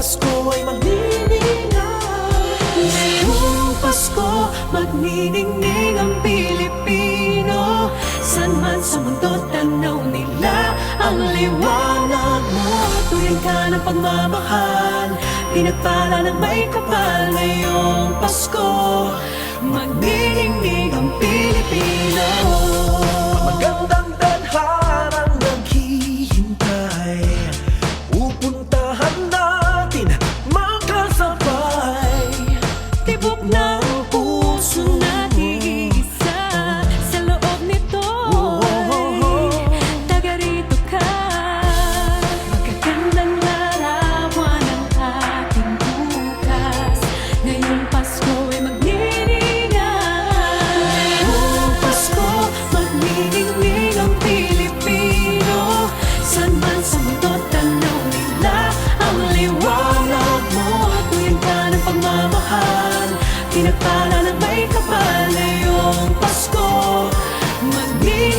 Pasko ay magniningay Ngayong Pasko, magniningning ang Pilipino. San man sa mundo, tanaw nila ang liwanag mo. Tuwing ka ng pagmamahal, pinagpala ng may kapal. Ngayong Pasko, magniningning ang Pilipino. Magandang ng pagmamahal Pinagpala ng may kapal Ngayong Pasko. Magniningning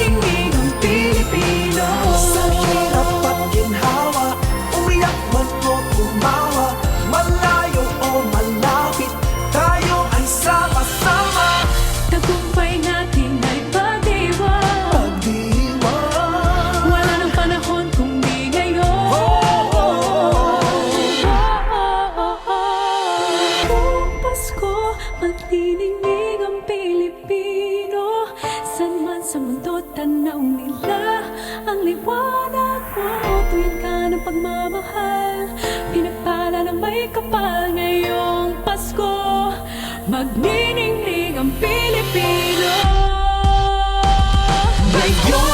Nanginginig ang Pilipino. San man sa mundo tanaw nila Ang liwanag. Mo Tuwin ka ng pagmamahal Pinagpala ng may kapal ngayong Pasko. Magniningning ang Pilipino. Ngayon